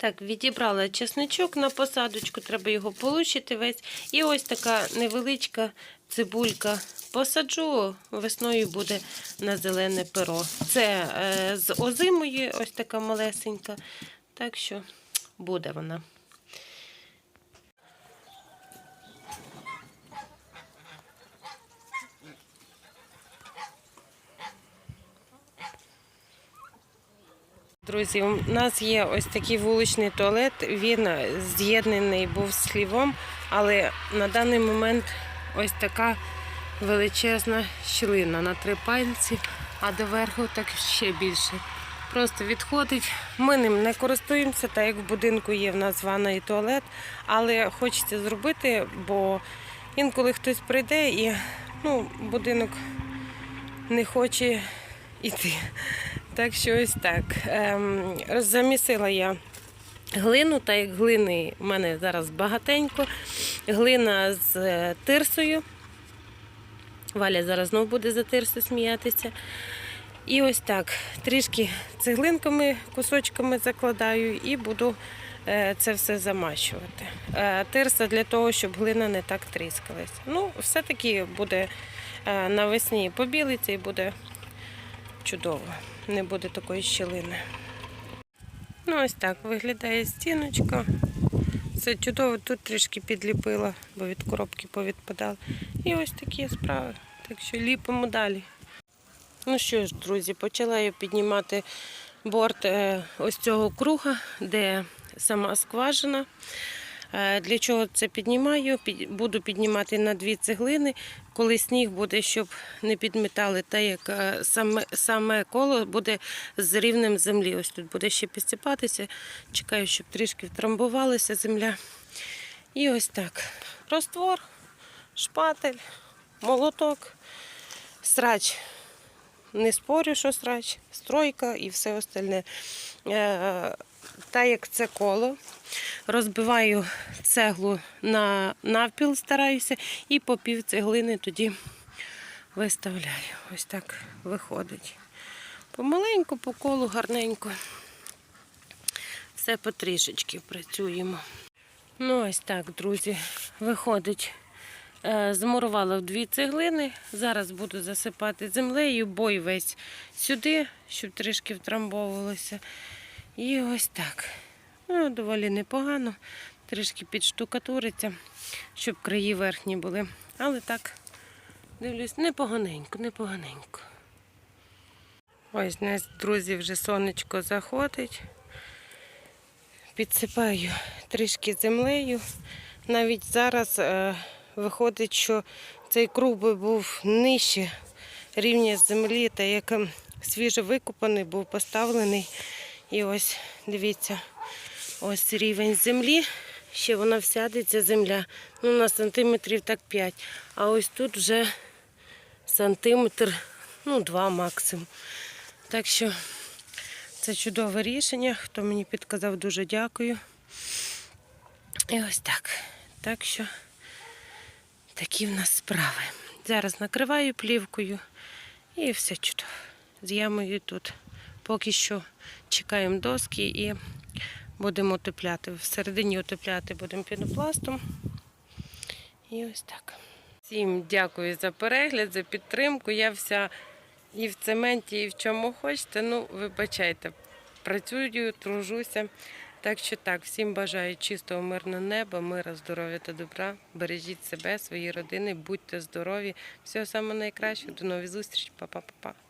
Так, відібрала чесничок на посадочку, треба його полущити весь. І ось така невеличка цибулька. Посаджу, весною буде на зелене перо. Це е, з озимої, ось така малесенька. Так що буде вона. Друзі, у нас є ось такий вуличний туалет. Він з'єднаний був з хлівом, але на даний момент ось така величезна щілина на три пальці, а доверху так ще більше. Просто відходить. Ми ним не користуємося, так як в будинку є в нас ванна і туалет, але хочеться зробити, бо інколи хтось прийде і ну, будинок не хоче йти. Так що ось так. Ем, замісила я глину, та як глини в мене зараз багатенько. Глина з е, тирсою. Валя зараз знову буде за тирсу сміятися. І ось так, трішки цеглинками, кусочками закладаю і буду е, це все замащувати. Е, Тирса для того, щоб глина не так тріскалась. Ну, все-таки буде навесні побілиться і буде чудово. Не буде такої щілини. Ну, ось так виглядає стіночка. Все чудово, тут трішки підліпила, бо від коробки повідпадали. І ось такі справи. Так що ліпимо далі. Ну що ж, друзі, почала я піднімати борт е, ось цього круга, де сама скважина. Е, Для чого це піднімаю? Буду піднімати на дві цеглини, коли сніг буде, щоб не підмітали, та як е, саме, саме коло буде з рівнем землі. Ось тут буде ще підсипатися. Чекаю, щоб трішки втрамбувалася земля. І ось так. Роствор, шпатель, молоток, срач. Не спорю, що срач, стройка і все остальне. Е, Та як це коло, розбиваю цеглу на навпіл, стараюся, і по пів цеглини тоді виставляю. Ось так виходить. Помаленьку, по колу, гарненько. Все потрішечки працюємо. Ну, ось так, друзі, виходить. Е, Замурувала в дві цеглини. Зараз буду засипати землею, бой весь сюди, щоб трішки втрамбовувалося. І ось так. Ну, доволі непогано. Трішки підштукатуриться, щоб краї верхні були. Але так, дивлюсь, непоганенько, непоганенько. Ось у друзі, вже сонечко заходить. Підсипаю трішки землею. Навіть зараз е, виходить, що цей круг би був нижче рівня землі, та як свіже викопаний, був поставлений. І ось дивіться, ось рівень землі. Ще вона всядеться земля. Ну, на сантиметрів так 5. А ось тут вже сантиметр, ну, 2 максимум. Так що це чудове рішення. Хто мені підказав, дуже дякую. І ось так. Так що такі в нас справи. Зараз накриваю плівкою і все чудово. З ямою тут. Поки що чекаємо доски і будемо утепляти. Всередині утепляти будемо пінопластом. І ось так. Всім дякую за перегляд, за підтримку. Я вся і в цементі, і в чому хочете. Ну, вибачайте, працюю, тружуся. Так що так, всім бажаю чистого, мирного неба, мира, здоров'я та добра. Бережіть себе, свої родини, будьте здорові. Всього самого найкращого. До нових зустрічей. Па-па-па-па.